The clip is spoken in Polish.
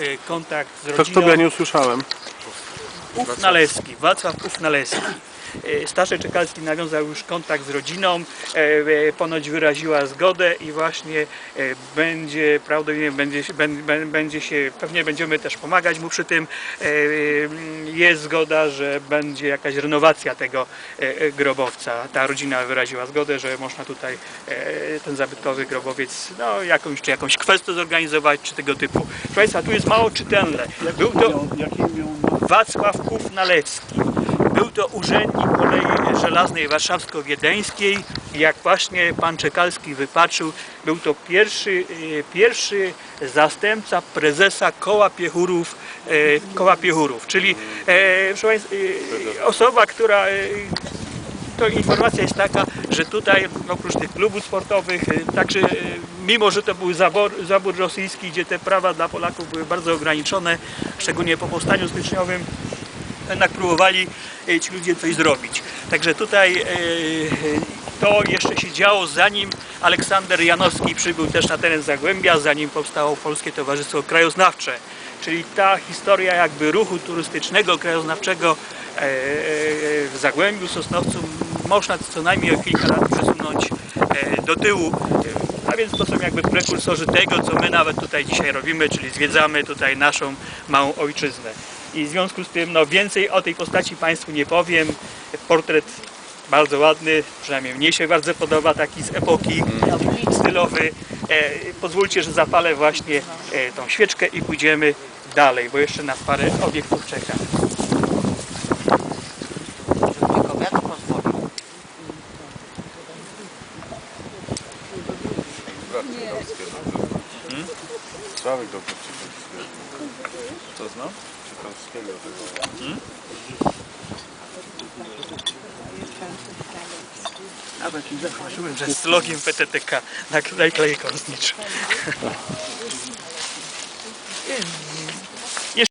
e, kontakt z rodziną. kto ja nie usłyszałem. Ufnalewski, Wacław Ufnalewski. E, Staszek Czekalski nawiązał już kontakt z rodziną, e, e, ponoć wyraziła zgodę i właśnie będzie, prawdopodobnie będzie, będzie się, pewnie będziemy też pomagać mu przy tym. Jest zgoda, że będzie jakaś renowacja tego grobowca. Ta rodzina wyraziła zgodę, że można tutaj ten zabytkowy grobowiec, no jakąś, czy jakąś kwestię zorganizować, czy tego typu. Proszę Państwa, tu jest mało czytelne. Był to, Wacław Kuf-Nalewski. Był to urzędnik kolei żelaznej warszawsko-wiedeńskiej. Jak właśnie pan Czekalski wypatrzył, był to pierwszy, e, pierwszy zastępca prezesa koła piechurów, e, koła piechurów czyli e, e, osoba, która to informacja jest taka, że tutaj oprócz tych klubów sportowych, także mimo, że to był zabor, zabór rosyjski, gdzie te prawa dla Polaków były bardzo ograniczone, szczególnie po powstaniu styczniowym, jednak próbowali ci ludzie coś zrobić. Także tutaj e, to jeszcze się działo zanim Aleksander Janowski przybył też na teren Zagłębia, zanim powstało Polskie Towarzystwo Krajoznawcze. Czyli ta historia jakby ruchu turystycznego, krajoznawczego e, w Zagłębiu, Sosnowcu można co najmniej o kilka lat przesunąć e, do tyłu. A więc to są jakby prekursorzy tego, co my nawet tutaj dzisiaj robimy, czyli zwiedzamy tutaj naszą małą ojczyznę. I w związku z tym no, więcej o tej postaci Państwu nie powiem. Portret bardzo ładny, przynajmniej mnie się bardzo podoba, taki z epoki stylowy. E, pozwólcie, że zapalę właśnie e, tą świeczkę i pójdziemy dalej, bo jeszcze nas parę obiektów czeka. Tylko wiatr pozwolił. Co znam? Ciekawskiego tego. Nawet nie zauważyłem, że z logiem PTTK na naklejką zniczy.